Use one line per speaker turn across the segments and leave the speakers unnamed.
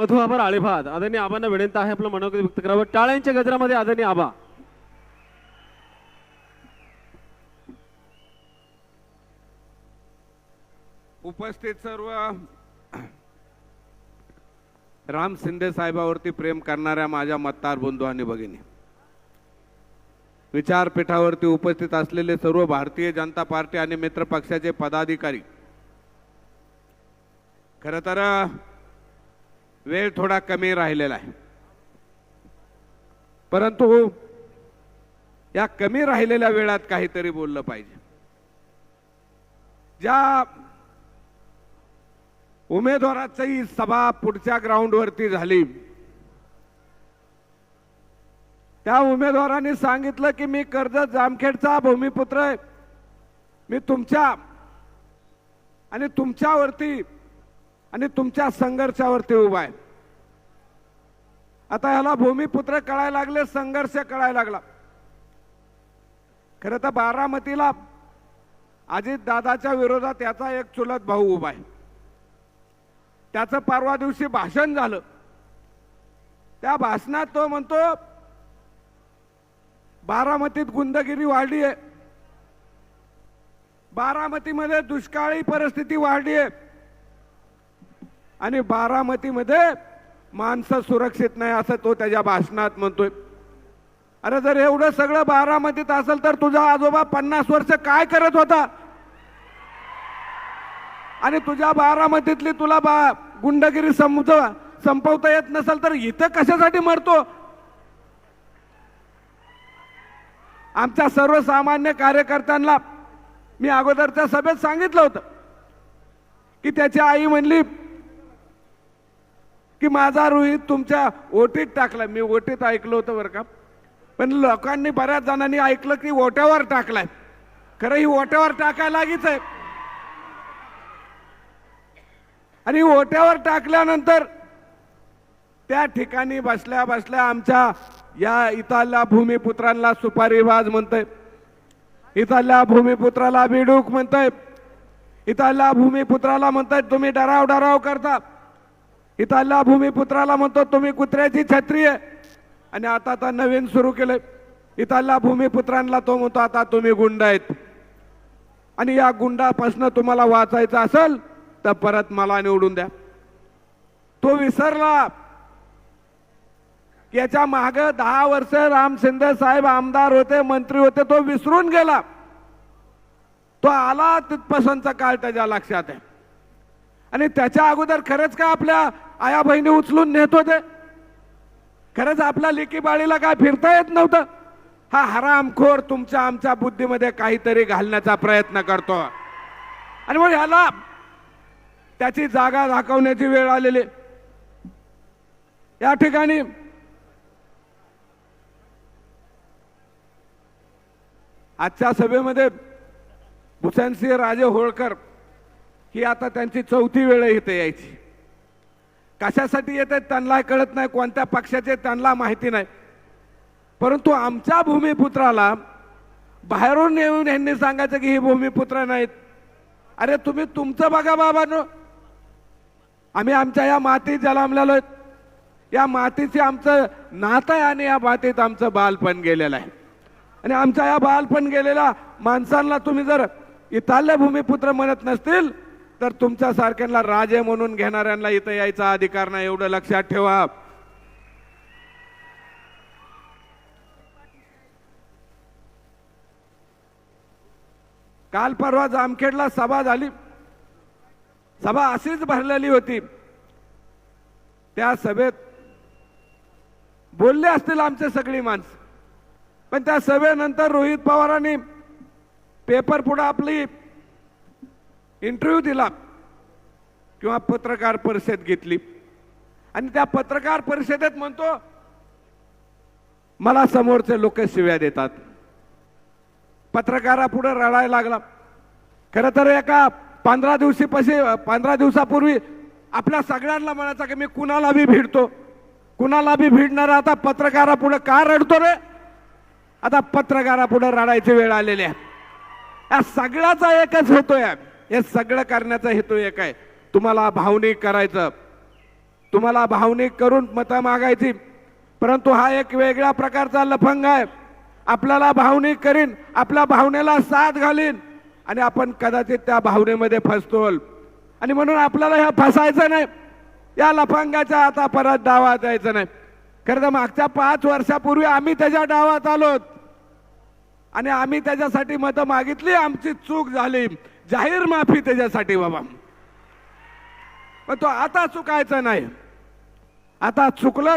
मधु आभार आळेभात आदरणीय आबांना विनंती आहे आपलं मनोगत व्यक्त करावं. टाळ्यांच्या गजरामध्ये आदरणीय आबा
उपस्थित सर्व राम शिंदे साहेबावरती प्रेम करणाऱ्या माझ्या मतदार बंधू आणि भगिनी विचारपीठावरती उपस्थित असलेले सर्व भारतीय जनता पार्टी आणि मित्र पक्षाचे पदाधिकारी खर तर वेळ थोडा कमी राहिलेला आहे. परंतु या कमी राहिलेल्या वेळात काहीतरी बोललं पाहिजे. ज्या उमेदवाराची सभा पुढच्या ग्राउंडवरती झाली त्या उमेदवारांनी सांगितलं की मी कर्जत जामखेडचा भूमिपुत्र आहे. मी तुमच्या आणि तुमच्यावरती आणि तुमच्या संघर्षावरती उभा आहे. आता ह्याला भूमिपुत्र कळायला लागले संघर्ष कळायला लागला. खरं तर बारामतीला अजित दादाच्या विरोधात याचा एक चुलत भाऊ उभा आहे. त्याचं परवा दिवशी भाषण झालं. त्या भाषणात तो म्हणतो बारामतीत गुंडगिरी वाढली आहे बारामतीमध्ये दुष्काळी परिस्थिती वाढली आहे आणि बारामतीमध्ये माणसं सुरक्षित नाही असं तो त्याच्या भाषणात म्हणतोय. अरे जर एवढं सगळं बारामतीत असेल तर तुझा आजोबा पन्नास वर्ष काय करत होता? आणि तुझ्या बारामतीतली तुला बा गुंडगिरी समज संपवता येत नसेल तर इथं कशासाठी मरतो? आमच्या सर्वसामान्य कार्यकर्त्यांना मी अगोदरच्या सभेत सांगितलं होतं की त्याची आई म्हणली की माझा रोहित तुमच्या ओटीत टाकला मी ओटीत ऐकलं होतं बरं का. पण लोकांनी बऱ्याच जणांनी ऐकलं की ओट्यावर टाकलाय. खरं ही ओट्यावर टाकायला लागीच आहे. आणि ओट्यावर टाकल्यानंतर त्या ठिकाणी बसल्या बसल्या आमच्या या इथल्या भूमिपुत्रांना सुपारीबाज म्हणतय. इथल्या भूमिपुत्राला बिडूक म्हणतय. इथल्या भूमिपुत्राला म्हणताय तुम्ही डराव डराव करता. इथल्या भूमिपुत्राला म्हणतो तुम्ही कुत्र्याची छत्री आहे. आणि आता आता नवीन सुरू केलंय. इथल्या भूमिपुत्रांना तो म्हणतो आता तुम्ही गुंड आहेत. आणि या गुंडापासनं तुम्हाला वाचायचं असेल तर परत मला निवडून द्या. तो विसरला. याच्या माग दहा वर्ष राम शिंदे साहेब आमदार होते मंत्री होते तो विसरून गेला. तो आला तिथपासूनचा काळ त्याच्या लक्षात आहे. आणि त्याच्या अगोदर खरंच का आपल्या आया बहिणी उचलून नेत होते खरंच आपल्या लेकी बाळीला काय फिरता येत नव्हतं. हा हरामखोर तुमच्या आमच्या बुद्धीमध्ये काहीतरी घालण्याचा प्रयत्न करतो. आणि मग ह्याला त्याची जागा दाखवण्याची वेळ आलेली. या ठिकाणी आजच्या सभेमध्ये भूषणसिंह राजे होळकर ही आता त्यांची चौथी वेळ इथे यायची. कशासाठी येत आहेत त्यांना कळत नाही कोणत्या पक्षाचे त्यांना माहिती नाही. परंतु आमच्या भूमिपुत्राला बाहेरून येऊन यांनी सांगायचं की ही भूमिपुत्र नाहीत. अरे तुम्ही तुमचं बघा बाबांनो. आम्ही आमच्या या मातीत जलामलेलो आहेत. या मातीचे आमचं नातं आहे आणि या मातीत आमचं बालपण गेलेलं आहे. आणि आमच्या या बालपण गेलेल्या माणसांना तुम्ही जर इथाल्या भूमिपुत्र म्हणत नसतील तर तुमच्या सारख्यांना राजे म्हणून घेणाऱ्यांना इथं यायचा अधिकार नाही एवढं लक्षात ठेवा. काल परवा जामखेडला सभा झाली. सभा अशीच भरलेली होती. त्या सभेत बोलले असतील आमचे सगळी माणसं. पण त्या सभेनंतर रोहित पवारांनी पेपर पुढे आपली इंटरव्ह्यू दिला. किंवा पत्रकार परिषद घेतली. आणि त्या पत्रकार परिषदेत म्हणतो मला समोरचे लोक शिव्या देतात. पत्रकारा पुढे रडायला लागला. खरं तर एका पंधरा दिवशी पंधरा दिवसापूर्वी आपल्या सगळ्यांना म्हणायचा की मी कुणाला बी भिडतो? कुणाला बी भिडणारा? आता पत्रकारा पुढे का रडतो रे? आता पत्रकारा पुढे रडायची वेळ आलेली आहे. या सगळ्याचा एकच होतोय आहे. हे सगळं करण्याचा हेतू एक आहे. तुम्हाला भावनिक करायचं. तुम्हाला भावनिक करून मतं मागायची. परंतु हा एक वेगळ्या प्रकारचा लफंग आहे. आपल्याला भावनिक करीन आपल्या भावनेला साथ घालीन आणि आपण कदाचित त्या भावनेमध्ये फसतोल. आणि म्हणून आपल्याला ह्या फसायचं नाही. या लफंगाच्या आता परत डावात यायचं नाही. खरं तर मागच्या पाच वर्षापूर्वी आम्ही त्याच्या डावात आलोत. आणि आम्ही त्याच्यासाठी मतं मागितली आमची चूक झाली. जाहीर माफी त्याच्यासाठी बाबा. पण तो आता चुकायचा नाही. आता चुकलं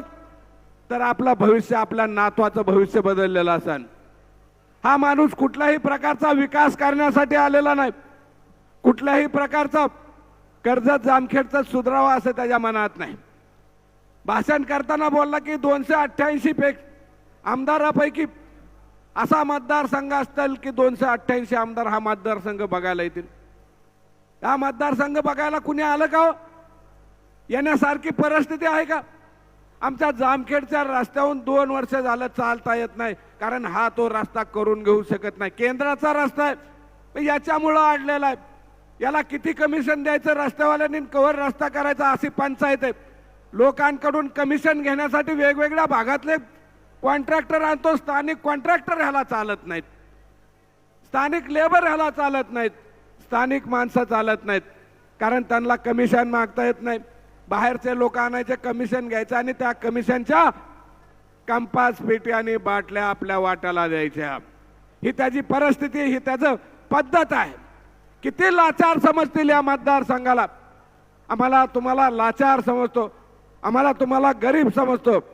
तर आपलं भविष्य आपल्या नातवाचं भविष्य बदललेलं असेल हा माणूस कुठल्याही प्रकारचा विकास करण्यासाठी आलेला नाही. कुठल्याही प्रकारचा कर्जत जामखेडचा सुधरावा असं त्याच्या मनात नाही. भाषण करताना बोलला की दोनशे अठ्ठ्याऐंशी पे आमदारापैकी असा मतदारसंघ असतील की दोनशे अठ्ठ्याऐंशी आमदार हा मतदारसंघ बघायला येतील? हा मतदारसंघ बघायला कुणी आलं का हो? येण्यासारखी परिस्थिती आहे का? आमच्या जामखेडच्या रस्त्याहून दोन वर्ष झालं चालता येत नाही कारण हा तो रस्ता करून घेऊ शकत नाही. केंद्राचा रस्ता आहे. पण याच्यामुळं अडलेला आहे. याला किती कमिशन द्यायचं? रस्त्यावाल्यांनी कवर रस्ता करायचा अशी पंचायत आहे. लोकांकडून कमिशन घेण्यासाठी वेगवेगळ्या भागातले कॉन्ट्रॅक्टर आणतो स्थानिक कॉन्ट्रॅक्टर ह्याला चालत नाहीत. स्थानिक लेबर ह्याला चालत नाहीत. स्थानिक माणसं चालत नाहीत. कारण त्यांना कमिशन मागता येत नाही. बाहेरचे लोक आणायचे कमिशन घ्यायचं आणि त्या कमिशनच्या कंपास पेटी आणि बाटल्या आपल्या वाट्याला द्यायच्या. ही त्याची परिस्थिती ही त्याचं पद्धत आहे. किती लाचार समजतील या मतदारसंघाला? आम्हाला तुम्हाला लाचार समजतो. आम्हाला तुम्हाला गरीब समजतो.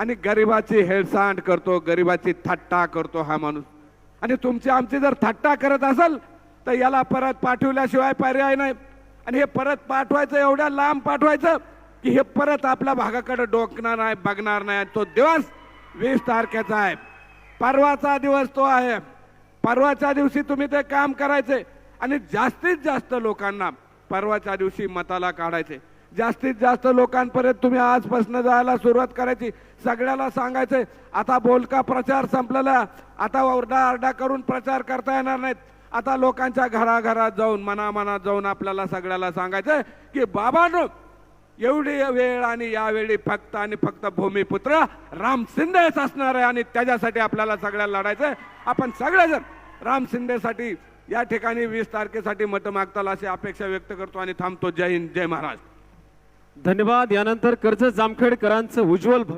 आणि गरिबाची हेळसांड करतो गरिबाची थट्टा करतो हा माणूस. आणि तुमची आमची जर थट्टा करत असेल तर याला परत पाठवल्याशिवाय पर्याय नाही. आणि हे परत पाठवायचं एवढ्या लांब पाठवायचं की हे परत आपल्या भागाकडे डोकणार नाही बघणार नाही. आणि तो दिवस वीस तारखेचा आहे. परवाचा दिवस तो आहे. परवाच्या दिवशी तुम्ही ते काम करायचे. आणि जास्तीत जास्त लोकांना परवाच्या दिवशी मताला काढायचे. जास्तीत जास्त लोकांपर्यंत तुम्ही आजपासून जायला सुरुवात करायची. सगळ्याला सांगायचंय आता बोलका प्रचार संपलेला. आता ओरडा आरडा करून प्रचार करता येणार नाहीत. आता लोकांच्या घराघरात जाऊन मनामनात जाऊन आपल्याला सगळ्याला सांगायचंय की बाबांनो एवढी वेळ आणि यावेळी फक्त आणि फक्त भूमिपुत्र राम शिंदेच असणार आहे आणि त्याच्यासाठी आपल्याला सगळ्याला लढायचंय. आपण सगळेजण राम शिंदेसाठी या ठिकाणी वीस तारखेसाठी मतं मागताल अशी अपेक्षा व्यक्त करतो आणि थांबतो. जय हिंद जय महाराज
धन्यवाद. यानंतर कर्ज जामखेडकरांचं उज्ज्वल